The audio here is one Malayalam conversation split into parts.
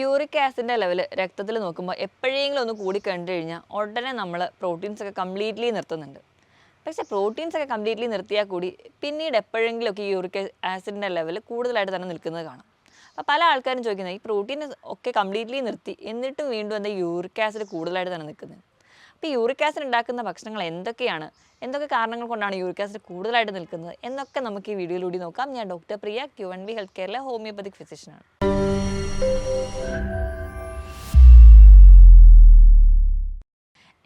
യൂറിക് ആസിഡിന്റെ ലെവൽ രക്തത്തിൽ നോക്കുമ്പോൾ എപ്പോഴെങ്കിലും ഒന്ന് കൂടി കണ്ടു കഴിഞ്ഞാൽ ഉടനെ നമ്മൾ പ്രോട്ടീൻസ് ഒക്കെ കംപ്ലീറ്റ്ലി നിർത്തുന്നുണ്ട്. പക്ഷേ പ്രോട്ടീൻസ് ഒക്കെ കംപ്ലീറ്റ്ലി നിർത്തിയാൽ കൂടി പിന്നീട് എപ്പോഴെങ്കിലുമൊക്കെ യൂറിക് ആസിഡിന്റെ ലെവൽ കൂടുതലായിട്ട് തന്നെ നിൽക്കുന്നത് കാണാം. അപ്പോൾ പല ആൾക്കാരും ചോദിക്കുന്നത് ഈ പ്രോട്ടീൻ ഒക്കെ കംപ്ലീറ്റ്ലി നിർത്തി എന്നിട്ടും വീണ്ടും എന്താ യൂറിക് ആസിഡ് കൂടുതലായിട്ട് തന്നെ നിൽക്കുന്നത്? അപ്പോൾ യൂറിക് ആസിഡ് ഉണ്ടാക്കുന്ന ഭക്ഷണങ്ങൾ എന്തൊക്കെയാണ്? എന്തൊക്കെ കാരണങ്ങൾ കൊണ്ടാണ് യൂറിക് ആസിഡ് കൂടുതലായിട്ട് നിൽക്കുന്നത്? എന്നൊക്കെ നമുക്ക് ഈ വീഡിയോയിലൂടെ നോക്കാം. ഞാൻ doctor Priya Q N B health കെയറിലെ homoeopathic ഫിസിഷ്യനാണ്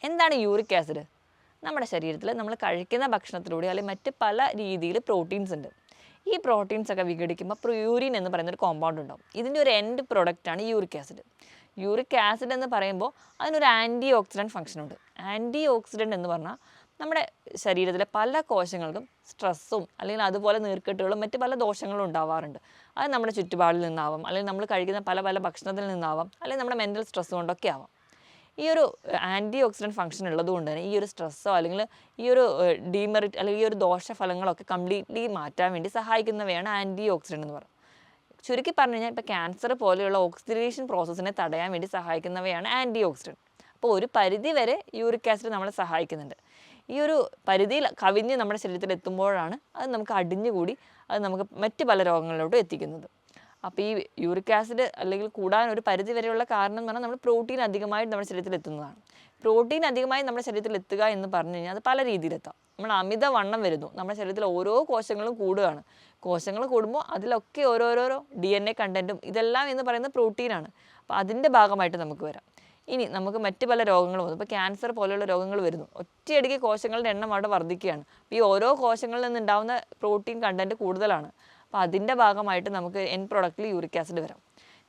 എന്താണ് യൂറിക് ആസിഡ്? നമ്മുടെ ശരീരത്തിൽ നമ്മൾ കഴിക്കുന്ന ഭക്ഷണത്തിലൂടെ അല്ലെങ്കിൽ മറ്റ് പല രീതിയിൽ പ്രോട്ടീൻസ് ഉണ്ട്. ഈ പ്രോട്ടീൻസ് ഒക്കെ വിഘടിക്കുമ്പോൾ പ്രൊയൂരിൻ എന്ന് പറയുന്ന ഒരു കോമ്പൗണ്ട് ഉണ്ടാവും. ഇതിന്റെ ഒരു എൻഡ് പ്രൊഡക്റ്റാണ് യൂറിക് ആസിഡ്. യൂറിക് ആസിഡ് എന്ന് പറയുമ്പോൾ അതിനൊരു ആന്റി ഓക്സിഡന്റ് ഫംഗ്ഷൻ ഉണ്ട്. ആന്റി ഓക്സിഡന്റ് എന്ന് പറഞ്ഞാൽ നമ്മുടെ ശരീരത്തിലെ പല കോശങ്ങൾക്കും സ്ട്രെസ്സും അല്ലെങ്കിൽ അതുപോലെ നീർക്കെട്ടുകളും മറ്റ് പല ദോഷങ്ങളും ഉണ്ടാവാറുണ്ട്. അത് നമ്മുടെ ചുറ്റുപാടിൽ നിന്നാവാം അല്ലെങ്കിൽ നമ്മൾ കഴിക്കുന്ന പല പല ഭക്ഷണത്തിൽ നിന്നാവാം അല്ലെങ്കിൽ നമ്മുടെ മെന്റൽ സ്ട്രെസ് കൊണ്ടൊക്കെ ആവാം. ഈ ഒരു ആന്റി ഓക്സിഡന്റ് ഫംഗ്ഷൻ ഉള്ളത് കൊണ്ട് തന്നെ ഈ ഒരു സ്ട്രെസ്സോ അല്ലെങ്കിൽ ഈ ഒരു ഡീമെറിറ്റ് അല്ലെങ്കിൽ ഈ ഒരു ദോഷഫലങ്ങളൊക്കെ കംപ്ലീറ്റ്ലി മാറ്റാൻ വേണ്ടി സഹായിക്കുന്നവയാണ് ആന്റി ഓക്സിഡന്റ് എന്ന് പറയുന്നത്. ചുരുക്കി പറഞ്ഞു കഴിഞ്ഞാൽ ഇപ്പോൾ ക്യാൻസർ പോലെയുള്ള ഓക്സിഡേഷൻ പ്രോസസ്സിനെ തടയാൻ വേണ്ടി സഹായിക്കുന്നവയാണ് ആന്റി ഓക്സിഡന്റ് അപ്പോൾ ഒരു പരിധി വരെ യൂറിക് ആസിഡ് നമ്മളെ സഹായിക്കുന്നുണ്ട്. ഈ ഒരു പരിധിയിൽ കവിഞ്ഞ് നമ്മുടെ ശരീരത്തിൽ എത്തുമ്പോഴാണ് അത് നമുക്ക് അടിഞ്ഞുകൂടി അത് നമുക്ക് മറ്റ് പല രോഗങ്ങളിലോട്ടും എത്തിക്കുന്നത്. അപ്പോൾ ഈ യൂറിക് ആസിഡ് അല്ലെങ്കിൽ കൂടാൻ ഒരു പരിധി വരെയുള്ള കാരണം എന്ന് പറഞ്ഞാൽ നമ്മൾ പ്രോട്ടീൻ അധികമായിട്ട് നമ്മുടെ ശരീരത്തിൽ എത്തുന്നതാണ്. പ്രോട്ടീൻ അധികമായി നമ്മുടെ ശരീരത്തിൽ എത്തുക എന്ന് പറഞ്ഞു കഴിഞ്ഞാൽ അത് പല രീതിയിലെത്താം. നമ്മൾ അമിത വണ്ണം വരുന്നു. നമ്മുടെ ശരീരത്തിൽ ഓരോ കോശങ്ങളും കൂടുകയാണ്. കോശങ്ങൾ കൂടുമ്പോൾ അതിലൊക്കെ ഓരോരോരോ ഡി എൻ എ കണ്ടന്റും ഇതെല്ലാം എന്ന് പറയുന്നത് പ്രോട്ടീനാണ്. അപ്പോൾ അതിന്റെ ഭാഗമായിട്ട് നമുക്ക് വരാം. ഇനി നമുക്ക് മറ്റ് പല രോഗങ്ങളും വന്നു. ഇപ്പോൾ ക്യാൻസർ പോലെയുള്ള രോഗങ്ങൾ വരുന്നു. ഒറ്റയടിക്ക് കോശങ്ങളുടെ എണ്ണം അവിടെ വർദ്ധിക്കുകയാണ്. അപ്പോൾ ഈ ഓരോ കോശങ്ങളിൽ നിന്നുണ്ടാവുന്ന പ്രോട്ടീൻ കണ്ടന്റ് കൂടുതലാണ്. അപ്പോൾ അതിന്റെ ഭാഗമായിട്ട് നമുക്ക് എൻ പ്രൊഡക്റ്റിൽ യൂറിക് ആസിഡ് വരാം.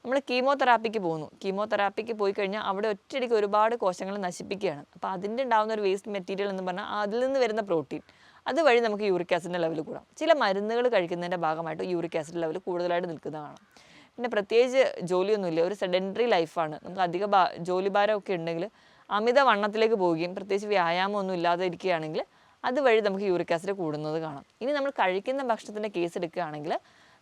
നമ്മൾ കീമോതെറാപ്പിക്ക് പോകുന്നു. കീമോതെറാപ്പിക്ക് പോയി കഴിഞ്ഞാൽ അവിടെ ഒറ്റയടിക്ക് ഒരുപാട് കോശങ്ങൾ നശിപ്പിക്കുകയാണ്. അപ്പോൾ അതിന്റെ ഉണ്ടാകുന്ന ഒരു വേസ്റ്റ് മെറ്റീരിയൽ എന്ന് പറഞ്ഞാൽ അതിൽ നിന്ന് വരുന്ന പ്രോട്ടീൻ അതുവഴി നമുക്ക് യൂറിക് ആസിഡിന്റെ ലെവൽ കൂടാം. ചില മരുന്നുകൾ കഴിക്കുന്നതിന്റെ ഭാഗമായിട്ട് യൂറിക് ആസിഡ് ലെവൽ കൂടുതലായിട്ട് നിൽക്കുന്നതാണ്. പിന്നെ പ്രത്യേകിച്ച് ജോലിയൊന്നുമില്ല. ഒരു സെഡന്ററി ലൈഫാണ്. നമുക്ക് അധിക ഭാ ജോലി ഭാരമൊക്കെ ഉണ്ടെങ്കിൽ അമിത വണ്ണത്തിലേക്ക് പോവുകയും പ്രത്യേകിച്ച് വ്യായാമമൊന്നും ഇല്ലാതെ ഇരിക്കുകയാണെങ്കിൽ അതുവഴി നമുക്ക് യൂറിക് ആസിഡ് കൂടുന്നത് കാണാം. ഇനി നമ്മൾ കഴിക്കുന്ന ഭക്ഷണത്തിന്റെ കേസ് എടുക്കുകയാണെങ്കിൽ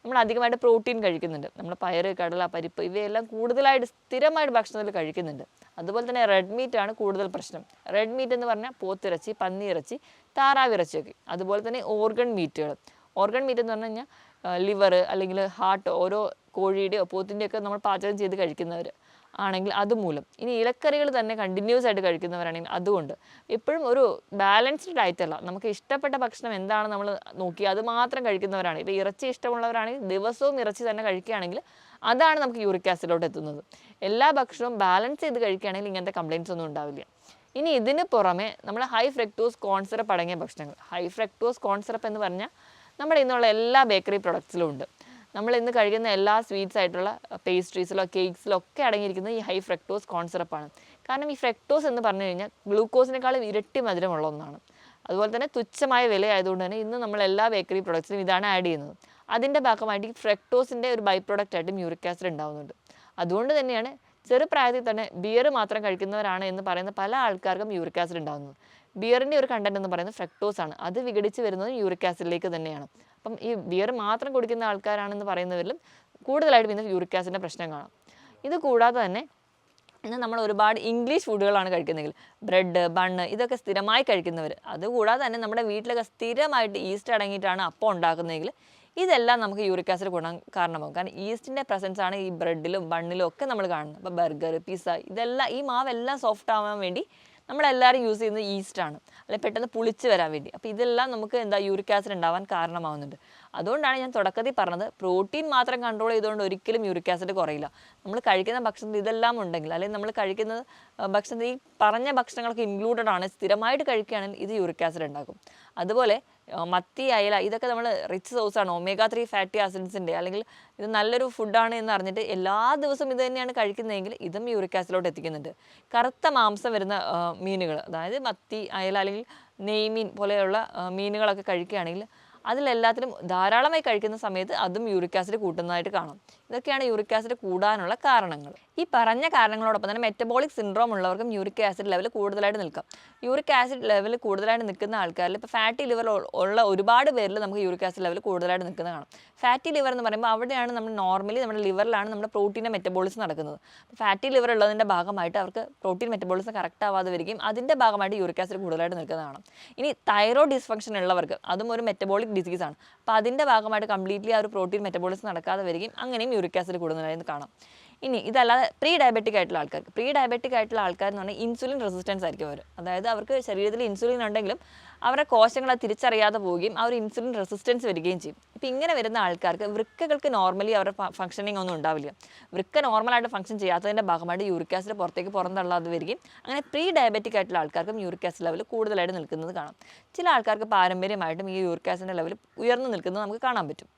നമ്മൾ അധികമായിട്ട് പ്രോട്ടീൻ കഴിക്കുന്നുണ്ട്. നമ്മൾ പയർ കടല പരിപ്പ് ഇവയെല്ലാം കൂടുതലായിട്ട് സ്ഥിരമായിട്ട് ഭക്ഷണത്തിൽ കഴിക്കുന്നുണ്ട്. അതുപോലെ തന്നെ റെഡ് മീറ്റ് ആണ് കൂടുതൽ പ്രശ്നം. റെഡ് മീറ്റ് എന്ന് പറഞ്ഞാൽ പോത്തിറച്ചി പന്നിയിറച്ചി താറാവിറച്ചിയൊക്കെ. അതുപോലെ തന്നെ ഓർഗൺ മീറ്റുകൾ ഓർഗൺ മീറ്റ് എന്ന് പറഞ്ഞു കഴിഞ്ഞാൽ ലിവർ അല്ലെങ്കിൽ ഹാർട്ട് ഓരോ കോഴിയുടെയോ പോത്തിന്റെയൊക്കെ നമ്മൾ പാചകം ചെയ്ത് കഴിക്കുന്നവർ ആണെങ്കിൽ അതുമൂലം. ഇനി ഇലക്കറികൾ തന്നെ കണ്ടിന്യൂസ് ആയിട്ട് കഴിക്കുന്നവരാണെങ്കിൽ അതുകൊണ്ട് എപ്പോഴും ഒരു ബാലൻസ്ഡ് ഡയറ്റ് അല്ല. നമുക്ക് ഇഷ്ടപ്പെട്ട ഭക്ഷണം എന്താണ് നമ്മൾ നോക്കി അത് മാത്രം കഴിക്കുന്നവരാണ്. ഇപ്പോൾ ഇറച്ചി ഇഷ്ടമുള്ളവരാണെങ്കിൽ ദിവസവും ഇറച്ചി തന്നെ കഴിക്കുകയാണെങ്കിൽ അതാണ് നമുക്ക് യൂറിക് ആസിഡിലോട്ട് എത്തുന്നത്. എല്ലാ ഭക്ഷണവും ബാലൻസ് ചെയ്ത് കഴിക്കുകയാണെങ്കിൽ ഇങ്ങനത്തെ കംപ്ലയിൻസ് ഒന്നും ഉണ്ടാവില്ല. ഇനി ഇതിന് പുറമെ നമ്മൾ ഹൈ ഫ്രക്ടോസ് കോൺസിറപ്പ് അടങ്ങിയ ഭക്ഷണങ്ങൾ. ഹൈ ഫ്രക്ടോസ് കോൺസിറപ്പ് എന്ന് പറഞ്ഞാൽ നമ്മുടെ ഇന്നുള്ള എല്ലാ ബേക്കറി പ്രൊഡക്ട്സിലും ഉണ്ട്. നമ്മൾ ഇന്ന് കഴിക്കുന്ന എല്ലാ സ്വീറ്റ്സ് ആയിട്ടുള്ള പേസ്ട്രീസിലോ കേക്ക്സിലോ ഒക്കെ അടങ്ങിയിരിക്കുന്നത് ഈ ഹൈ ഫ്രക്ടോസ് കോൺസിറപ്പാണ് കാരണം ഈ ഫ്രക്ടോസ് എന്ന് പറഞ്ഞു കഴിഞ്ഞാൽ ഗ്ലൂക്കോസിനേക്കാളും ഇരട്ടി മധുരമുള്ള ഒന്നാണ്. അതുപോലെ തന്നെ തുച്ഛമായ വില ആയതുകൊണ്ട് തന്നെ ഇന്ന് നമ്മൾ എല്ലാ ബേക്കറി പ്രൊഡക്ട്സിലും ഇതാണ് ആഡ് ചെയ്യുന്നത്. അതിന്റെ ഭാഗമായിട്ട് ഈ ഫ്രക്ടോസിന്റെ ഒരു ബൈ പ്രോഡക്റ്റ് ആയിട്ട് മ്യൂറിക് ആസിഡ് ഉണ്ടാകുന്നുണ്ട് അതുകൊണ്ട് തന്നെയാണ് ചെറുപ്രായത്തിൽ തന്നെ ബിയർ മാത്രം കഴിക്കുന്നവരാണ് എന്ന് പറയുന്ന പല ആൾക്കാർക്കും യൂറിക് ആസിഡ് ഉണ്ടാകുന്നത് ബിയറിന്റെ ഒരു കണ്ടന്റ് എന്ന് പറയുന്നത് ഫ്രക്ടോസ് ആണ്. അത് വിഘടിച്ച് വരുന്നത് യൂറിക് ആസിഡിലേക്ക് തന്നെയാണ്. അപ്പം ഈ ബിയർ മാത്രം കുടിക്കുന്ന ആൾക്കാരാണെന്ന് പറയുന്നവരിലും കൂടുതലായിട്ട് പിന്നെ യൂറിക് ആസിഡിന്റെ പ്രശ്നം കാണാം. ഇത് കൂടാതെ തന്നെ ഇന്ന് നമ്മൾ ഒരുപാട് ഇംഗ്ലീഷ് ഫുഡുകളാണ് കഴിക്കുന്നതെങ്കിൽ ബ്രെഡ് ബണ്ണ് ഇതൊക്കെ സ്ഥിരമായി കഴിക്കുന്നവർ അതുകൂടാതെ തന്നെ നമ്മുടെ വീട്ടിലൊക്കെ സ്ഥിരമായിട്ട് ഈസ്റ്റ് അടങ്ങിയിട്ടാണ് അപ്പം ഉണ്ടാക്കുന്നതെങ്കിൽ ഇതെല്ലാം നമുക്ക് യൂറിക് ആസിഡ് ഗുണം കാരണമാകും. കാരണം ഈസ്റ്റിന്റെ പ്രസൻസ് ആണ് ഈ ബ്രെഡിലും ബണ്ണിലും ഒക്കെ നമ്മൾ കാണുന്നത്. അപ്പോൾ ബർഗർ പിസ്സ ഇതെല്ലാം ഈ മാവെല്ലാം സോഫ്റ്റ് ആവാൻ വേണ്ടി നമ്മളെല്ലാവരും യൂസ് ചെയ്യുന്നത് ഈസ്റ്റാണ് അല്ലെങ്കിൽ പെട്ടെന്ന് പുളിച്ച് വരാൻ വേണ്ടി. അപ്പോൾ ഇതെല്ലാം നമുക്ക് എന്താ യൂറിക് ആസിഡ് ഉണ്ടാവാൻ കാരണമാവുന്നുണ്ട്. അതുകൊണ്ടാണ് ഞാൻ തുടക്കത്തിൽ പറഞ്ഞത് പ്രോട്ടീൻ മാത്രം കൺട്രോൾ ചെയ്തുകൊണ്ട് ഒരിക്കലും യൂറിക് ആസിഡ് കുറയില്ല. നമ്മൾ കഴിക്കുന്ന ഭക്ഷണത്തിൽ ഇതെല്ലാം ഉണ്ടെങ്കിൽ അല്ലെങ്കിൽ നമ്മൾ കഴിക്കുന്ന ഭക്ഷണത്തിൽ ഈ പറഞ്ഞ ഭക്ഷണങ്ങളൊക്കെ ഇൻക്ലൂഡഡ് ആണ് സ്ഥിരമായിട്ട് കഴിക്കുകയാണെങ്കിൽ ഇത് യൂറിക് ആസിഡ് ഉണ്ടാക്കും അതുപോലെ മത്തി അയല ഇതൊക്കെ നമ്മൾ റിച്ച് സോഴ്സാണ് ഒമേഗ ത്രീ ഫാറ്റി ആസിഡ്സിന്റെ അല്ലെങ്കിൽ ഇത് നല്ലൊരു ഫുഡാണ് എന്ന് അറിഞ്ഞിട്ട് എല്ലാ ദിവസവും ഇത് തന്നെയാണ് കഴിക്കുന്നതെങ്കിൽ ഇതും യൂറിക് ആസിഡിലോട്ട് എത്തിക്കുന്നുണ്ട്. കറുത്ത മാംസം വരുന്ന മീനുകൾ അതായത് മത്തി അയല അല്ലെങ്കിൽ നെയ്മീൻ പോലെയുള്ള മീനുകളൊക്കെ കഴിക്കുകയാണെങ്കിൽ അതിലെല്ലാത്തിലും ധാരാളമായി കഴിക്കുന്ന സമയത്ത് അതും യൂറിക് ആസിഡ് കൂട്ടുന്നതായിട്ട് കാണാം. ഇതൊക്കെയാണ് യൂറിക് ആസിഡ് കൂടാനുള്ള കാരണങ്ങൾ. ഈ പറഞ്ഞ കാരണങ്ങളോടൊപ്പം തന്നെ മെറ്റബോളിക് സിൻഡ്രോം ഉള്ളവർക്കും യൂറിക് ആസിഡ് ലെവൽ കൂടുതലായിട്ട് നിൽക്കും. യൂറിക് ആസിഡ് ലെവൽ കൂടുതലായിട്ട് നിൽക്കുന്ന ആൾക്കാരിൽ ഇപ്പോൾ ഫാറ്റി ലിവർ ഉള്ള ഒരുപാട് പേരിൽ നമുക്ക് യൂറിക് ആസിഡ് ലെവൽ കൂടുതലായിട്ട് നിൽക്കുന്നത് കാണാം. ഫാറ്റി ലിവർ എന്ന് പറയുമ്പോൾ അവിടെയാണ് നമ്മൾ നോർമലി നമ്മുടെ ലിവറിലാണ് നമ്മുടെ പ്രോട്ടീൻ മെറ്റബോളിസം നടക്കുന്നത്. ഫാറ്റി ലിവർ ഉള്ളതിന്റെ ഭാഗമായിട്ട് അവർക്ക് പ്രോട്ടീൻ മെറ്റബോളിസം കറക്റ്റ് ആവാതെ വരികയും അതിന്റെ ഭാഗമായിട്ട് യൂറിക് ആസിഡ് കൂടുതലായിട്ട് നിൽക്കുന്നതാണ് ഇനി തൈറോയ്ഡ് ഡിസ്ഫങ്ഷൻ ഉള്ളവർക്ക് അതും ഒരു മെറ്റബോളിക് ഡിസീസാണ് അപ്പോൾ അതിന്റെ ഭാഗമായിട്ട് കംപ്ലീറ്റ്ലി ആ ഒരു പ്രോട്ടീൻ മെറ്റബോളിസം നടക്കാതെ വരികയും അങ്ങനെയും യൂറിക് ആസിഡ് കൂടുതലായിട്ട് കാണാം. ഇനി ഇതല്ലാതെ പ്രീ ഡയബറ്റിക് ആയിട്ടുള്ള ആൾക്കാർക്ക് പ്രീ ഡയബറ്റിക് ആയിട്ടുള്ള ആൾക്കാർ എന്ന് പറഞ്ഞാൽ ഇൻസുലിൻ റെസിസ്റ്റൻസ് ആയിരിക്കും അവർ അതായത് അവർക്ക് ശരീരത്തിൽ ഇൻസുലിൻ ഉണ്ടെങ്കിലും അവരുടെ കോശങ്ങൾ അത് തിരിച്ചറിയാതെ പോവുകയും അവർ ഇൻസുലിൻ റെസിസ്റ്റൻസ് വരികയും ചെയ്യും. ഇപ്പം ഇങ്ങനെ വരുന്ന ആൾക്കാർക്ക് വൃക്കകൾക്ക് നോർമലി അവരുടെ ഫംഗ്ഷനിങ് ഒന്നും ഉണ്ടാവില്ല. വൃക്ക നോർമലായിട്ട് ഫംഗ്ഷൻ ചെയ്യാത്തതിന്റെ ഭാഗമായിട്ട് യൂറിക് ആസിഡ് പുറത്തേക്ക് പുറന്തള്ളാതെ വരികയും അങ്ങനെ പ്രീ ഡയബറ്റിക് ആയിട്ടുള്ള ആൾക്കാർക്കും യൂറിക് ആസിഡ് ലെവൽ കൂടുതലായിട്ട് നിൽക്കുന്നത് കാണാം. ചില ആൾക്കാർക്ക് പാരമ്പര്യമായിട്ടും ഈ യൂറിക് ആസിഡിന്റെ ലെവൽ ഉയർന്നു നിൽക്കുന്നത് നമുക്ക് കാണാൻ പറ്റും.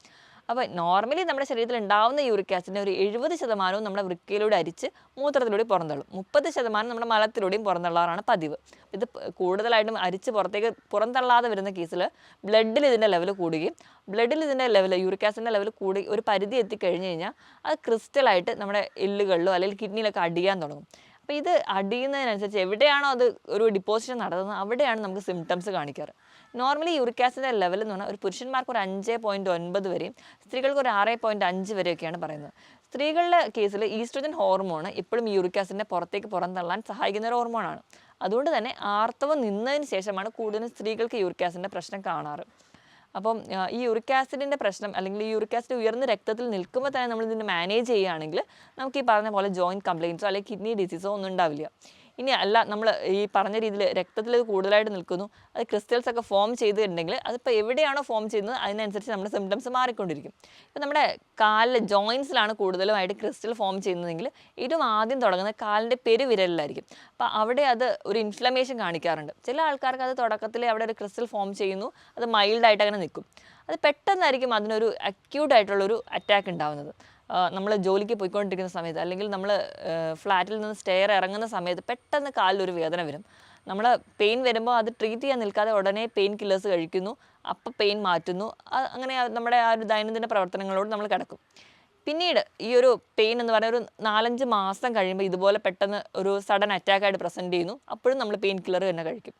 അപ്പോൾ നോർമലി നമ്മുടെ ശരീരത്തിൽ ഉണ്ടാവുന്ന യൂറിക് ആസിഡിന്റെ ഒരു എഴുപത് ശതമാനവും നമ്മുടെ വൃക്കയിലൂടെ അരിച്ച് മൂത്രത്തിലൂടെ പുറന്തള്ളും. മുപ്പത് ശതമാനം നമ്മുടെ മലത്തിലൂടെയും പുറന്തള്ളാറാണ് പതിവ്. ഇത് കൂടുതലായിട്ടും അരിച്ച് പുറത്തേക്ക് പുറന്തള്ളാതെ വരുന്ന കേസിൽ ബ്ലഡിൽ ഇതിന്റെ ലെവൽ കൂടുകയും ബ്ലഡിൽ ഇതിന്റെ ലെവൽ യൂറിക് ആസിഡിന്റെ ലെവൽ കൂടി ഒരു പരിധി എത്തിക്കഴിഞ്ഞ് കഴിഞ്ഞാൽ അത് ക്രിസ്റ്റലായിട്ട് നമ്മുടെ എല്ലുകളിലോ അല്ലെങ്കിൽ കിഡ്നിയിലൊക്കെ അടിയാൻ തുടങ്ങും. അപ്പോൾ ഇത് അടിയുന്നതിനനുസരിച്ച് എവിടെയാണോ അത് ഒരു ഡിപ്പോസിഷൻ നടത്തുന്നത് അവിടെയാണ് നമുക്ക് സിംറ്റംസ് കാണിക്കാറ്. നോർമലി യൂറിക് ആസിഡിന്റെ ലെവൽ എന്ന് പറഞ്ഞാൽ ഒരു പുരുഷന്മാർക്ക് ഒരു അഞ്ച് പോയിന്റ് ഒൻപത് വരെയും സ്ത്രീകൾക്ക് ഒരു ആറ് പോയിന്റ് അഞ്ച് വരെയൊക്കെയാണ് പറയുന്നത്. സ്ത്രീകളുടെ കേസിൽ ഈസ്ട്രോജൻ ഹോർമോൺ ഇപ്പോഴും യൂറിക് ആസിഡിനെ പുറത്തേക്ക് പുറന്തള്ളാൻ സഹായിക്കുന്ന ഒരു ഹോർമോണാണ് അതുകൊണ്ട് തന്നെ ആർത്തവം നിന്നതിന് ശേഷമാണ് കൂടുതലും സ്ത്രീകൾക്ക് യൂറിക് ആസിഡിന്റെ പ്രശ്നം കാണാറ്. അപ്പം ഈ യൂറിക് ആസിഡിന്റെ പ്രശ്നം അല്ലെങ്കിൽ ഈ യൂറിക് ആസിഡ് ഉയർന്ന രക്തത്തിൽ നിൽക്കുമ്പോൾ തന്നെ നമ്മൾ ഇതിനെ മാനേജ് ചെയ്യുകയാണെങ്കിൽ നമുക്ക് ഈ പറഞ്ഞ പോലെ ജോയിന്റ് കംപ്ലയിൻസോ അല്ലെങ്കിൽ കിഡ്നി ഡിസീസോ ഒന്നും ഉണ്ടാവില്ല. ഇനി അല്ല നമ്മൾ ഈ പറഞ്ഞ രീതിയിൽ രക്തത്തിൽ ഇത് കൂടുതലായിട്ട് നിൽക്കുന്നു. അത് ക്രിസ്റ്റൽസ് ഒക്കെ ഫോം ചെയ്തിട്ടുണ്ടെങ്കിൽ അതിപ്പോൾ എവിടെയാണോ ഫോം ചെയ്യുന്നത് അതിനനുസരിച്ച് നമ്മുടെ സിംറ്റംസ് മാറിക്കൊണ്ടിരിക്കും. ഇപ്പം നമ്മുടെ കാലിൽ ജോയിൻസിലാണ് കൂടുതലുമായിട്ട് ക്രിസ്റ്റൽ ഫോം ചെയ്യുന്നതെങ്കിൽ ഏറ്റവും ആദ്യം തുടങ്ങുന്നത് കാലിന്റെ പെരുവിരലിലായിരിക്കും. അപ്പോൾ അവിടെ അത് ഒരു ഇൻഫ്ലമേഷൻ കാണിക്കാറുണ്ട്. ചില ആൾക്കാർക്ക് അത് തുടക്കത്തിൽ അവിടെ ഒരു ക്രിസ്റ്റൽ ഫോം ചെയ്യുന്നു അത് മൈൽഡായിട്ട് അങ്ങനെ നിൽക്കും. അത് പെട്ടെന്നായിരിക്കും അതിനൊരു അക്യൂട്ടായിട്ടുള്ളൊരു അറ്റാക്ക് ഉണ്ടാവുന്നത്. നമ്മൾ ജോലിക്ക് പോയിക്കൊണ്ടിരിക്കുന്ന സമയത്ത് അല്ലെങ്കിൽ നമ്മൾ ഫ്ലാറ്റിൽ നിന്ന് സ്റ്റെയർ ഇറങ്ങുന്ന സമയത്ത് പെട്ടെന്ന് കാലിലൊരു വേദന വരും. നമ്മൾ പെയിൻ വരുമ്പോൾ അത് ട്രീറ്റ് ചെയ്യാൻ നിൽക്കാതെ ഉടനെ പെയിൻ കില്ലേഴ്സ് കഴിക്കുന്നു അപ്പം പെയിൻ മാറ്റുന്നു അങ്ങനെ നമ്മുടെ ആ ഒരു ദൈനംദിന പ്രവർത്തനങ്ങളോട് നമ്മൾ കിടക്കും. പിന്നീട് ഈ ഒരു പെയിൻ എന്ന് പറഞ്ഞാൽ ഒരു നാലഞ്ച് മാസം കഴിയുമ്പോൾ ഇതുപോലെ പെട്ടെന്ന് ഒരു സഡൻ അറ്റാക്കായിട്ട് പ്രസന്റ് ചെയ്യുന്നു അപ്പോഴും നമ്മൾ പെയിൻ കില്ലർ തന്നെ കഴിക്കും.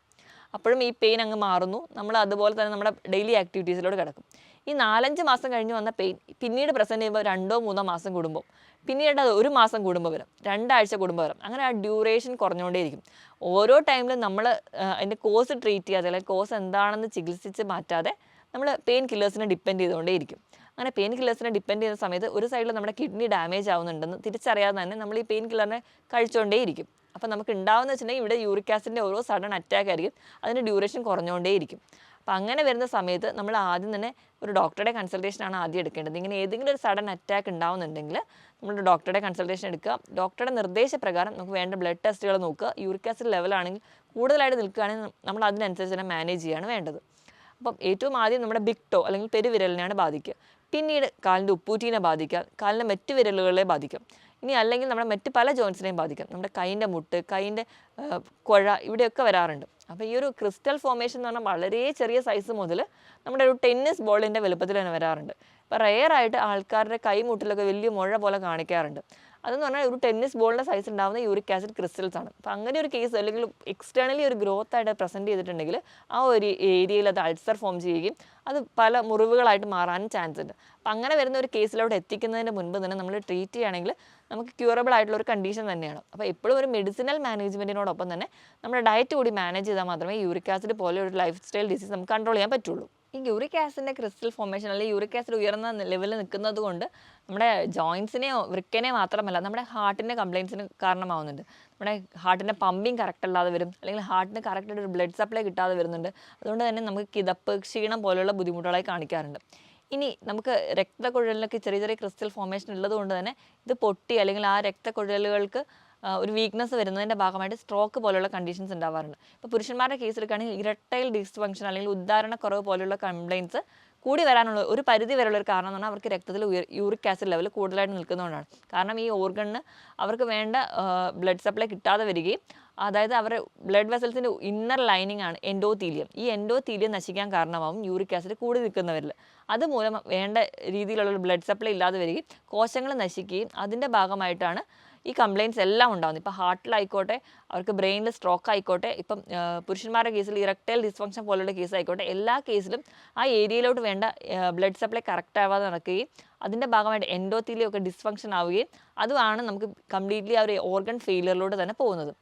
അപ്പോഴും ഈ പെയിൻ അങ്ങ് മാറുന്നു. നമ്മൾ അതുപോലെ തന്നെ നമ്മുടെ ഡെയിലി ആക്ടിവിറ്റീസിലൂടെ കിടക്കും. ഈ നാലഞ്ച് മാസം കഴിഞ്ഞ് വന്ന പെയിൻ പിന്നീട് പ്രസന്റ് ചെയ്യുമ്പോൾ രണ്ടോ മൂന്നോ മാസം കൂടുമ്പോൾ പിന്നീട് അത് ഒരു മാസം കൂടുമ്പോൾ വരും രണ്ടാഴ്ച കൂടുമ്പോൾ വരും. അങ്ങനെ ആ ഡ്യൂറേഷൻ കുറഞ്ഞുകൊണ്ടേയിരിക്കും. ഓരോ ടൈമിലും നമ്മൾ അതിന്റെ കോസ് ട്രീറ്റ് ചെയ്യാതെ അല്ലെങ്കിൽ കോസ് എന്താണെന്ന് ചികിത്സിച്ച് മാറ്റാതെ നമ്മൾ പെയിൻ കില്ലേഴ്സിനെ ഡിപ്പെൻഡ് ചെയ്തുകൊണ്ടേയിരിക്കും. അങ്ങനെ പെയിൻ കില്ലേഴ്സിനെ ഡിപ്പെൻഡ് ചെയ്യുന്ന സമയത്ത് ഒരു സൈഡിൽ നമ്മുടെ കിഡ്നി ഡാമേജ് ആവുന്നുണ്ടെന്ന് തിരിച്ചറിയാതെ തന്നെ നമ്മൾ ഈ പെയിൻ കില്ലറിനെ കഴിച്ചുകൊണ്ടേയിരിക്കും. അപ്പോൾ നമുക്ക് ഉണ്ടാവുന്ന വെച്ചിട്ടുണ്ടെങ്കിൽ ഇവിടെ യൂറിക് ആസിഡിന്റെ ഓരോ സഡൻ അറ്റാക്ക് ആയിരിക്കും. അതിന്റെ ഡ്യൂറേഷൻ കുറഞ്ഞുകൊണ്ടേയിരിക്കും. അപ്പോൾ അങ്ങനെ വരുന്ന സമയത്ത് നമ്മൾ ആദ്യം തന്നെ ഒരു ഡോക്ടറുടെ കൺസൾട്ടേഷനാണ് ആദ്യം എടുക്കേണ്ടത്. ഇങ്ങനെ ഏതെങ്കിലും ഒരു സഡൻ അറ്റാക്ക് ഉണ്ടാവുന്നുണ്ടെങ്കിൽ നമ്മൾ ഡോക്ടറുടെ കൺസൾട്ടേഷൻ എടുക്കുക. ഡോക്ടറുടെ നിർദ്ദേശപ്രകാരം നമുക്ക് വേണ്ട ബ്ലഡ് ടെസ്റ്റുകൾ നോക്കുക. യൂറിക് ആസിഡ് ലെവലാണെങ്കിൽ കൂടുതലായിട്ട് നിൽക്കുകയാണെങ്കിൽ നമ്മൾ അതിനനുസരിച്ച് തന്നെ മാനേജ് ചെയ്യാണ് വേണ്ടത്. അപ്പം ഏറ്റവും ആദ്യം നമ്മുടെ ബിഗ് ടോ അല്ലെങ്കിൽ പെരുവിരലിനെയാണ് ബാധിക്കുക. പിന്നീട് കാലിന്റെ ഉപ്പൂറ്റീനെ ബാധിക്കാം കാലിന്റെ മറ്റ് വിരലുകളെ ബാധിക്കാം. ഇനി അല്ലെങ്കിൽ നമ്മുടെ മറ്റ് പല ജോയിൻസിനെയും ബാധിക്കും. നമ്മുടെ കൈന്റെ മുട്ട് കൈന്റെ കുഴ ഇവിടെയൊക്കെ വരാറുണ്ട്. അപ്പോൾ ഈ ഒരു ക്രിസ്റ്റൽ ഫോമേഷൻ എന്ന് പറഞ്ഞാൽ വളരെ ചെറിയ സൈസ് മുതൽ നമ്മുടെ ഒരു ടെന്നീസ് ബോളിന്റെ വലുപ്പത്തിൽ തന്നെ വരാറുണ്ട്. ഇപ്പോൾ റെയറായിട്ട് ആൾക്കാരുടെ കൈമുട്ടിലൊക്കെ വലിയ മുഴ പോലെ കാണിക്കാറുണ്ട്. അതെന്ന് പറഞ്ഞാൽ ഒരു ടെന്നീസ് ബോളിന്റെ സൈസ് ഉണ്ടാകുന്ന യൂറിക് ആസിഡ് ക്രിസ്റ്റൽസ് ആണ്. അപ്പോൾ അങ്ങനെ ഒരു കേസ് അല്ലെങ്കിൽ എക്സ്റ്റേണലി ഒരു ഗ്രോത്ത് ആയിട്ട് പ്രസന്റ് ചെയ്തിട്ടുണ്ടെങ്കിൽ ആ ഒരു ഏരിയയിൽ അത് അൾസർ ഫോം ചെയ്യുകയും അത് പല മുറിവുകളായിട്ട് മാറാനും ചാൻസ് ഉണ്ട്. അപ്പോൾ അങ്ങനെ വരുന്ന ഒരു കേസിലോട്ട് എത്തിക്കുന്നതിന് മുൻപ് തന്നെ നമ്മൾ ട്രീറ്റ് ചെയ്യുകയാണെങ്കിൽ നമുക്ക് ക്യൂറബിൾ ആയിട്ടുള്ള ഒരു കണ്ടീഷൻ തന്നെയാണ്. അപ്പോൾ എപ്പോഴും ഒരു മെഡിസിനൽ മാനേജ്മെന്റിനോടൊപ്പം തന്നെ നമ്മുടെ ഡയറ്റ് കൂടി മാനേജ് ചെയ്താൽ മാത്രമേ യൂറിക് ആസിഡ് പോലെ ഒരു ലൈഫ് സ്റ്റൈൽ ഡിസീസ് നമുക്ക് കൺട്രോൾ ചെയ്യാൻ പറ്റുള്ളൂ. ഈ യൂറിക് ആസിഡിന്റെ ക്രിസ്റ്റൽ ഫോർമേഷൻ അല്ലെങ്കിൽ യൂറിക് ആസിഡ് ഉയർന്ന ലെവലിൽ നിൽക്കുന്നത് കൊണ്ട് നമ്മുടെ ജോയിൻസിനെയോ വൃക്കനെ മാത്രമല്ല നമ്മുടെ ഹാർട്ടിന്റെ കംപ്ലയിൻസിന് കാരണമാവുന്നുണ്ട്. നമ്മുടെ ഹാർട്ടിന്റെ പമ്പിങ് കറക്റ്റ് അല്ലാതെ വരും അല്ലെങ്കിൽ ഹാർട്ടിന് കറക്റ്റായിട്ട് ഒരു ബ്ലഡ് സപ്ലൈ കിട്ടാതെ വരുന്നുണ്ട്. അതുകൊണ്ട് തന്നെ നമുക്ക് കിതപ്പ് ക്ഷീണം പോലെയുള്ള ബുദ്ധിമുട്ടുകളായി കാണിക്കാറുണ്ട്. ഇനി നമുക്ക് രക്തക്കുഴലിലൊക്കെ ചെറിയ ചെറിയ ക്രിസ്റ്റൽ ഫോർമേഷൻ ഉള്ളത് കൊണ്ട് തന്നെ ഇത് പൊട്ടി അല്ലെങ്കിൽ ആ രക്തക്കുഴലുകൾക്ക് ഒരു വീക്ക്നെസ് വരുന്നതിന്റെ ഭാഗമായിട്ട് സ്ട്രോക്ക് പോലുള്ള കണ്ടീഷൻസ് ഉണ്ടാവാറുണ്ട്. ഇപ്പോൾ പുരുഷന്മാരുടെ കേസ് എടുക്കുകയാണെങ്കിൽ ഇരട്ടൈൽ ഡിസ്ഫങ്ഷൻ അല്ലെങ്കിൽ ഉദ്ധാരണക്കുറവ് പോലെയുള്ള കംപ്ലയിൻസ് കൂടി വരാനുള്ള ഒരു പരിധി വരെയുള്ള ഒരു കാരണം എന്ന് പറഞ്ഞാൽ അവർക്ക് രക്തത്തിൽ യൂറിക് ആസിഡ് ലെവൽ കൂടുതലായിട്ട് നിൽക്കുന്നതുകൊണ്ടാണ്. കാരണം ഈ ഓർഗണിന് അവർക്ക് വേണ്ട ബ്ലഡ് സപ്ലൈ കിട്ടാതെ വരികയും അതായത് അവരുടെ ബ്ലഡ് വെസൽസിന്റെ ഇന്നർ ലൈനിങ് ആണ് എൻഡോതീലിയം ഈ എൻഡോതീലിയം നശിക്കാൻ കാരണമാവും യൂറിക് ആസിഡ് കൂടി നിൽക്കുന്നവരിൽ. അതുമൂലം വേണ്ട രീതിയിലുള്ള ബ്ലഡ് സപ്ലൈ ഇല്ലാതെ വരികയും കോശങ്ങൾ നശിക്കുകയും അതിന്റെ ഭാഗമായിട്ടാണ് ഈ കംപ്ലയിൻസ് എല്ലാം ഉണ്ടാകുന്നത് ഇപ്പോൾ ഹാർട്ടിലായിക്കോട്ടെ അവർക്ക് ബ്രെയിനിൽ സ്ട്രോക്ക് ആയിക്കോട്ടെ ഇപ്പം പുരുഷന്മാരുടെ കേസിൽ ഇറക്ടൈൽ ഡിസ്ഫങ്ഷൻ പോലുള്ള കേസ് ആയിക്കോട്ടെ എല്ലാ കേസിലും ആ ഏരിയയിലോട്ട് വേണ്ട ബ്ലഡ് സപ്ലൈ കറക്റ്റ് ആവാതെ നടക്കുകയും അതിന്റെ ഭാഗമായിട്ട് എൻഡോത്തീലിയം ഒക്കെ ഡിസ്ഫങ്ഷൻ ആവുകയും അതുമാണ് നമുക്ക് കംപ്ലീറ്റ്ലി ആ ഒരു ഓർഗൻ ഫെയിലിയറിലൂടെ തന്നെ പോകുന്നത്.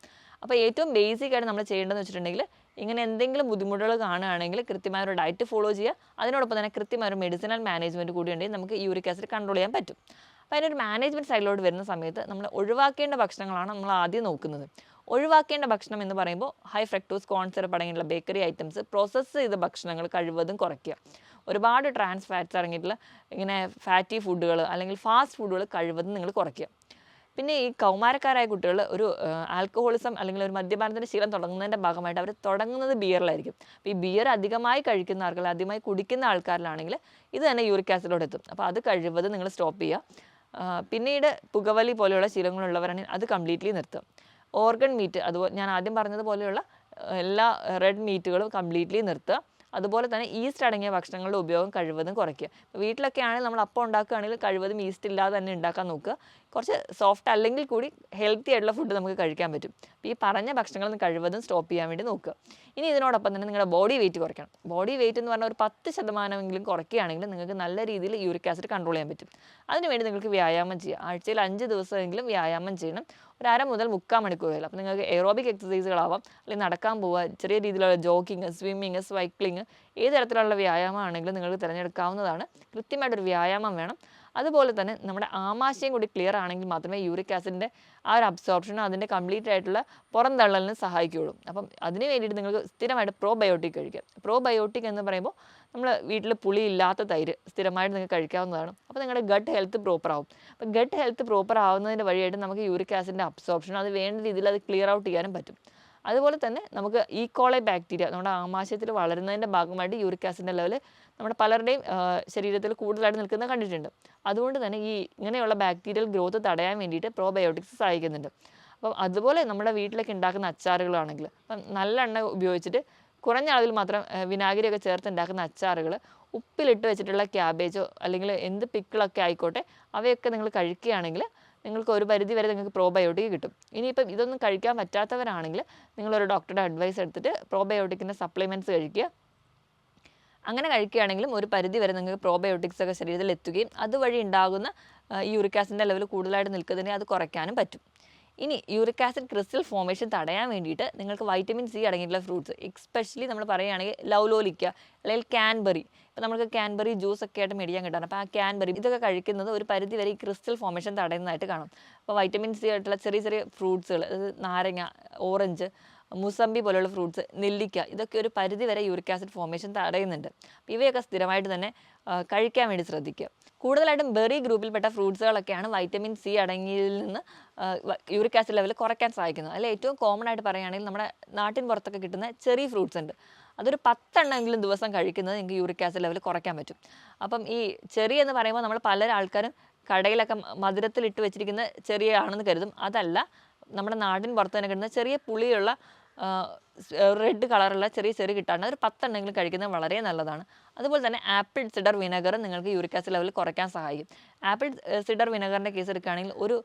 അപ്പോൾ ഏറ്റവും ബേസിക് ആയിട്ട് നമ്മൾ ചെയ്യേണ്ടതെന്ന് വെച്ചിട്ടുണ്ടെങ്കിൽ ഇങ്ങനെ എന്തെങ്കിലും ബുദ്ധിമുട്ടുകൾ കാണുകയാണെങ്കിൽ കൃത്യമായ ഒരു ഡയറ്റ് ഫോളോ ചെയ്യുക. അതിനോടൊപ്പം തന്നെ കൃത്യമായ ഒരു മെഡിസിനൽ മാനേജ്മെന്റ് കൂടി ഉണ്ടെങ്കിൽ നമുക്ക് യൂറിക് ആസിഡ് കൺട്രോൾ ചെയ്യാൻ പറ്റും. അപ്പോൾ അതിനൊരു മാനേജ്മെന്റ് സൈഡിലോട്ട് വരുന്ന സമയത്ത് നമ്മൾ ഒഴിവാക്കേണ്ട ഭക്ഷണങ്ങളാണ് നമ്മൾ ആദ്യം നോക്കുന്നത്. ഒഴിവാക്കേണ്ട ഭക്ഷണം എന്ന് പറയുമ്പോൾ ഹൈ ഫ്രക്ടോസ് കോൺസെറപ്പ് അടങ്ങിയിട്ടുള്ള ബേക്കറി ഐറ്റംസ് പ്രോസസ്സ് ചെയ്ത ഭക്ഷണങ്ങൾ കഴിവതും കുറയ്ക്കുക. ഒരുപാട് ട്രാൻസ് ഫാറ്റ്സ് അടങ്ങിയിട്ടുള്ള ഇങ്ങനെ ഫാറ്റി ഫുഡുകൾ അല്ലെങ്കിൽ ഫാസ്റ്റ് ഫുഡുകൾ കഴിവതും നിങ്ങൾ കുറയ്ക്കുക. പിന്നെ ഈ കൗമാരക്കാരായ കുട്ടികൾ ഒരു ആൽക്കഹോളിസം അല്ലെങ്കിൽ ഒരു മദ്യപാനത്തിന്റെ ശീലം തുടങ്ങുന്നതിന്റെ ഭാഗമായിട്ട് അവർ തുടങ്ങുന്നത് ബിയറിലായിരിക്കും അപ്പോൾ ഈ ബിയർ അധികമായി കഴിക്കുന്ന ആൾക്കാർ അധികമായി കുടിക്കുന്ന ആൾക്കാരിലാണെങ്കിൽ ഇത് തന്നെ യൂറിക് ആസിഡോടെ എത്തും. അപ്പോൾ അത് കഴിവത് നിങ്ങൾ സ്റ്റോപ്പ് ചെയ്യുക. പിന്നീട് പുകവലി പോലെയുള്ള ശീലങ്ങളുള്ളവരാണെങ്കിൽ അത് കംപ്ലീറ്റ്ലി നിർത്തും ഓർഗൺ മീറ്റ് അതുപോലെ ഞാൻ ആദ്യം പറഞ്ഞതുപോലെയുള്ള എല്ലാ റെഡ് മീറ്റുകളും കംപ്ലീറ്റ്ലി നിർത്തുക. അതുപോലെ തന്നെ ഈസ്റ്റ് അടങ്ങിയ ഭക്ഷണങ്ങളുടെ ഉപയോഗം കഴിവതും കുറയ്ക്കുക. വീട്ടിലൊക്കെ ആണെങ്കിൽ നമ്മൾ അപ്പം ഉണ്ടാക്കുകയാണെങ്കിൽ കഴിവതും ഈസ്റ്റ് ഇല്ലാതെ തന്നെ ഉണ്ടാക്കാൻ നോക്കുക. കുറച്ച് സോഫ്റ്റ് അല്ലെങ്കിൽ കൂടി ഹെൽത്തി ആയിട്ടുള്ള ഫുഡ് നമുക്ക് കഴിക്കാൻ പറ്റും. അപ്പോൾ ഈ പറഞ്ഞ ഭക്ഷണങ്ങൾ കഴിവതും സ്റ്റോപ്പ് ചെയ്യാൻ വേണ്ടി നോക്കുക. ഇനി ഇതിനോടൊപ്പം തന്നെ നിങ്ങളുടെ ബോഡി വെയിറ്റ് കുറയ്ക്കണം. ബോഡി വെയിറ്റ് എന്ന് പറഞ്ഞാൽ ഒരു പത്ത് ശതമാനമെങ്കിലും കുറയ്ക്കുകയാണെങ്കിൽ നിങ്ങൾക്ക് നല്ല രീതിയിൽ യൂറിക് ആസിഡ് കൺട്രോൾ ചെയ്യാൻ പറ്റും. അതിനുവേണ്ടി നിങ്ങൾക്ക് വ്യായാമം ചെയ്യുക. ആഴ്ചയിൽ അഞ്ച് ദിവസമെങ്കിലും വ്യായാമം ചെയ്യണം. ഒരു അര മുതൽ മുക്കാൽ മണിക്കൂർ വരെ. അപ്പോൾ നിങ്ങൾക്ക് എറോബിക് എക്സസൈസുകളാവാം അല്ലെങ്കിൽ നടക്കാൻ പോവുക ചെറിയ രീതിയിലുള്ള ജോഗിങ് സ്വിമ്മിങ് സൈക്ലിങ് ഏത് തരത്തിലുള്ള വ്യായാമമാണെങ്കിലും നിങ്ങൾക്ക് തിരഞ്ഞെടുക്കാവുന്നതാണ്. കൃത്യമായിട്ടൊരു വ്യായാമം വേണം. അതുപോലെ തന്നെ നമ്മുടെ ആമാശയം കൂടി ക്ലിയർ ആണെങ്കിൽ മാത്രമേ യൂറിക് ആസിഡിന്റെ ആ ഒരു അബ്സോർപ്ഷനും അതിന്റെ കംപ്ലീറ്റ് ആയിട്ടുള്ള പുറന്തള്ളലിന് സഹായിക്കുകയുള്ളൂ. അപ്പം അതിന് വേണ്ടിയിട്ട് നിങ്ങൾക്ക് സ്ഥിരമായിട്ട് പ്രോബയോട്ടിക് കഴിക്കുക പ്രോബയോട്ടിക് എന്ന് പറയുമ്പോൾ നമ്മൾ വീട്ടിൽ പുളി ഇല്ലാത്ത തൈര് സ്ഥിരമായിട്ട് നിങ്ങൾക്ക് കഴിക്കാവുന്നതാണ്. അപ്പോൾ നിങ്ങളുടെ ഗട്ട് ഹെൽത്ത് പ്രോപ്പർ ആവും. അപ്പോൾ ഗട്ട് ഹെൽത്ത് പ്രോപ്പർ ആവുന്നതിന്റെ വഴിയായിട്ട് നമുക്ക് യൂറിക് ആസിഡിന്റെ അബ്സോർപ്ഷൻ അത് വേണ്ട രീതിയിൽ അത് ക്ലിയർ ഔട്ട് ചെയ്യാനും പറ്റും. അതുപോലെ തന്നെ നമുക്ക് ഈക്കോളെ ബാക്ടീരിയ നമ്മുടെ ആമാശയത്തിൽ വളരുന്നതിന്റെ ഭാഗമായിട്ട് യൂറിക് ആസിഡിന്റെ ലെവൽ നമ്മുടെ പലരുടെയും ശരീരത്തിൽ കൂടുതലായിട്ട് നിൽക്കുന്നത് കണ്ടിട്ടുണ്ട്. അതുകൊണ്ട് തന്നെ ഈ ഇങ്ങനെയുള്ള ബാക്ടീരിയൽ ഗ്രോത്ത് തടയാൻ വേണ്ടിയിട്ട് പ്രോബയോട്ടിക്സ് സഹായിക്കുന്നുണ്ട്. അപ്പം അതുപോലെ നമ്മുടെ വീട്ടിലൊക്കെ ഉണ്ടാക്കുന്ന അച്ചാറുകളാണെങ്കിൽ അപ്പം നല്ല എണ്ണ ഉപയോഗിച്ചിട്ട് കുറഞ്ഞ അളവിൽ മാത്രം വിനാഗിരിയൊക്കെ ചേർത്ത് ഉണ്ടാക്കുന്ന അച്ചാറുകൾ ഉപ്പിലിട്ട് വെച്ചിട്ടുള്ള ക്യാബേജോ അല്ലെങ്കിൽ എന്ത് പിക്കിളൊക്കെ ആയിക്കോട്ടെ അവയൊക്കെ നിങ്ങൾ കഴിക്കുകയാണെങ്കിൽ നിങ്ങൾക്ക് ഒരു പരിധി വരെ നിങ്ങൾക്ക് പ്രോബയോട്ടിക് കിട്ടും. ഇനിയിപ്പം ഇതൊന്നും കഴിക്കാൻ പറ്റാത്തവരാണെങ്കിൽ നിങ്ങളൊരു ഡോക്ടറുടെ അഡ്വൈസ് എടുത്തിട്ട് പ്രോബയോട്ടിക്കിന്റെ സപ്ലിമെന്റ്സ് കഴിക്കുക. അങ്ങനെ കഴിക്കുകയാണെങ്കിലും ഒരു പരിധി വരെ നിങ്ങൾക്ക് പ്രോബയോട്ടിക്സ് ഒക്കെ ശരീരത്തിൽ എത്തുകയും അതുവഴി ഉണ്ടാകുന്ന യൂറിക് ആസിഡിന്റെ ലെവൽ കൂടുതലായിട്ട് നിൽക്കുന്നതിനെ അത് കുറയ്ക്കാനും പറ്റും. ഇനി യൂറിക് ആസിഡ് ക്രിസ്റ്റൽ ഫോമേഷൻ തടയാൻ വേണ്ടിയിട്ട് നിങ്ങൾക്ക് വൈറ്റമിൻ സി അടങ്ങിയിട്ടുള്ള ഫ്രൂട്ട്സ് എക്സ്പെഷ്യലി നമ്മൾ പറയുകയാണെങ്കിൽ ലൗലോലിക്ക അല്ലെങ്കിൽ ക്യാൻബറി. ഇപ്പോൾ നമുക്ക് ക്യാൻബറി ജ്യൂസ് ഒക്കെ ആയിട്ട് മേടിക്കാൻ കിട്ടാണ് അപ്പോൾ ആ ക്യാൻബറി ഇതൊക്കെ കഴിക്കുന്നത് ഒരു പരിധി വരെ ഈ ക്രിസ്റ്റൽ ഫോമേഷൻ തടയുന്നതായിട്ട് കാണും. അപ്പോൾ വൈറ്റമിൻ സി ആയിട്ടുള്ള ചെറിയ ചെറിയ ഫ്രൂട്ട്സുകൾ നാരങ്ങ ഓറഞ്ച് മുസമ്പി പോലെയുള്ള ഫ്രൂട്ട്സ് നെല്ലിക്ക ഇതൊക്കെ ഒരു പരിധി വരെ യൂറിക് ആസിഡ് ഫോമേഷൻ തടയുന്നുണ്ട്. ഇവയൊക്കെ സ്ഥിരമായിട്ട് തന്നെ കഴിക്കാൻ വേണ്ടി ശ്രദ്ധിക്കുക. കൂടുതലായിട്ടും ബെറി ഗ്രൂപ്പിൽപ്പെട്ട ഫ്രൂട്ട്സുകളൊക്കെയാണ് വൈറ്റമിൻ സി അടങ്ങിയതിൽ നിന്ന് യൂറിക് ആസിഡ് ലെവൽ കുറയ്ക്കാൻ സഹായിക്കുന്നത്. അതിൽ ഏറ്റവും കോമൺ ആയിട്ട് പറയുകയാണെങ്കിൽ നമ്മുടെ നാട്ടിൻ പുറത്തൊക്കെ കിട്ടുന്ന ചെറിയ ഫ്രൂട്ട്സ് ഉണ്ട്. അതൊരു പത്തെണ്ണമെങ്കിലും ദിവസം കഴിക്കുന്നത് നിങ്ങൾക്ക് യൂറിക് ആസിഡ് ലെവൽ കുറയ്ക്കാൻ പറ്റും. അപ്പം ഈ ചെറി എന്ന് പറയുമ്പോൾ നമ്മൾ പല ആൾക്കാരും കടയിലൊക്കെ മധുരത്തിൽ ഇട്ട് വെച്ചിരിക്കുന്ന ചെറിയ ആണെന്ന് കരുതും. അതല്ല നമ്മുടെ നാടിൻ പുറത്ത് തന്നെ കിട്ടുന്ന ചെറിയ പുളിയുള്ള റെഡ് കളറുള്ള ചെറിയ ചെറിയ കിട്ടാണ് ഒരു പത്തെണ്ണെങ്കിലും കഴിക്കുന്നത് വളരെ നല്ലതാണ്. അതുപോലെ തന്നെ ആപ്പിൾ സിഡർ വിനെഗർ നിങ്ങൾക്ക് യൂറിക് ആസിഡ് ലെവൽ കുറയ്ക്കാൻ സഹായിക്കും. ആപ്പിൾ സിഡർ വിനെഗറിന്റെ കേസ് എടുക്കുകയാണെങ്കിൽ ഒരു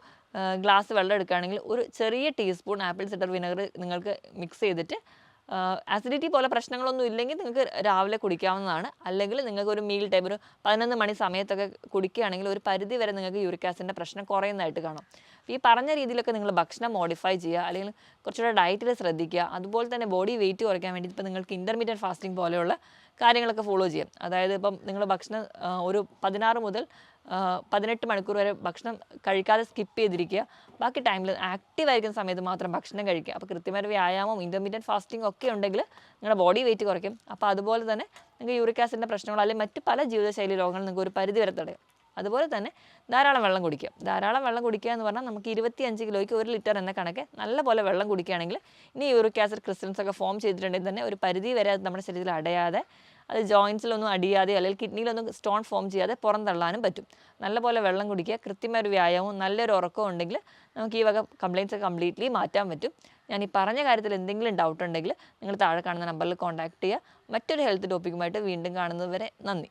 ഗ്ലാസ് വെള്ളം എടുക്കുകയാണെങ്കിൽ ഒരു ചെറിയ ടീസ്പൂൺ ആപ്പിൾ സിഡർ വിനെഗർ നിങ്ങൾക്ക് മിക്സ് ചെയ്തിട്ട് ആസിഡിറ്റി പോലെ പ്രശ്നങ്ങളൊന്നും ഇല്ലെങ്കിൽ നിങ്ങൾക്ക് രാവിലെ കുടിക്കാവുന്നതാണ്. അല്ലെങ്കിൽ നിങ്ങൾക്ക് ഒരു മീൽ ടൈം ഒരു പതിനൊന്ന് മണി സമയത്തൊക്കെ കുടിക്കുകയാണെങ്കിൽ ഒരു പരിധി വരെ നിങ്ങൾക്ക് യൂറിക് ആസിഡിന്റെ പ്രശ്നം കുറയുന്നതായിട്ട് കാണാം. ഈ പറഞ്ഞ രീതിയിലൊക്കെ നിങ്ങൾ ഭക്ഷണം മോഡിഫൈ ചെയ്യുക അല്ലെങ്കിൽ കുറച്ചുകൂടെ ഡയറ്റിൽ ശ്രദ്ധിക്കുക. അതുപോലെ തന്നെ ബോഡി വെയിറ്റ് കുറയ്ക്കാൻ വേണ്ടി ഇപ്പോൾ നിങ്ങൾക്ക് ഇന്റർമീഡിയറ്റ് ഫാസ്റ്റിംഗ് പോലെയുള്ള കാര്യങ്ങളൊക്കെ ഫോളോ ചെയ്യാം. അതായത് ഇപ്പം നിങ്ങൾ ഭക്ഷണം ഒരു പതിനാറ് മുതൽ പതിനെട്ട് മണിക്കൂർ വരെ ഭക്ഷണം കഴിക്കാതെ സ്കിപ്പ് ചെയ്തിരിക്കുക. ബാക്കി ടൈമിൽ ആക്റ്റീവ് ആയിരിക്കുന്ന സമയത്ത് മാത്രം ഭക്ഷണം കഴിക്കുക. അപ്പോൾ കൃത്യമായ വ്യായാമം ഇന്റർമീഡിയറ്റ് ഫാസ്റ്റിംഗ് ഒക്കെ ഉണ്ടെങ്കിൽ നിങ്ങളുടെ ബോഡി വെയിറ്റ് കുറയ്ക്കും. അപ്പോൾ അതുപോലെ തന്നെ നിങ്ങൾക്ക് യൂറിക് ആസിഡിന്റെ പ്രശ്നങ്ങൾ അല്ലെങ്കിൽ മറ്റ് പല ജീവിതശൈലി രോഗങ്ങൾ നിങ്ങൾക്ക് ഒരു പരിധി വരെ തടയും. അതുപോലെ തന്നെ ധാരാളം വെള്ളം കുടിക്കുക. ധാരാളം വെള്ളം കുടിക്കുക എന്ന് പറഞ്ഞാൽ നമുക്ക് ഇരുപത്തിയഞ്ച് കിലോയ്ക്ക് ഒരു ലിറ്റർ എന്ന കണക്ക് നല്ല പോലെ വെള്ളം കുടിക്കുകയാണെങ്കിൽ ഇനി യൂറിക് ആസിഡ് ക്രിസ്റ്റൽസ് ഒക്കെ ഫോം ചെയ്തിട്ടുണ്ടെങ്കിൽ തന്നെ ഒരു പരിധി വരെ അത് നമ്മുടെ ശരീരത്തിൽ അടയാതെ അത് ജോയിൻസിലൊന്നും അടിയാതെ അല്ലെങ്കിൽ കിഡ്നിയിലൊന്നും സ്റ്റോൺ ഫോം ചെയ്യാതെ പുറന്തള്ളാനും പറ്റും. നല്ലപോലെ വെള്ളം കുടിക്കുക കൃത്യമായ ഒരു വ്യായാമവും നല്ലൊരു ഉറക്കവും ഉണ്ടെങ്കിൽ നമുക്ക് ഈ വക കംപ്ലയിൻസ് കംപ്ലീറ്റ്ലി മാറ്റാൻ പറ്റും. ഞാൻ ഈ പറഞ്ഞ കാര്യത്തിൽ എന്തെങ്കിലും ഡൗട്ട് ഉണ്ടെങ്കിൽ നിങ്ങൾ താഴെ കാണുന്ന നമ്പറിൽ കോൺടാക്ട് ചെയ്യുക. മറ്റൊരു ഹെൽത്ത് ടോപ്പിക്കുമായിട്ട് വീണ്ടും കാണുന്നതുവരെ നന്ദി.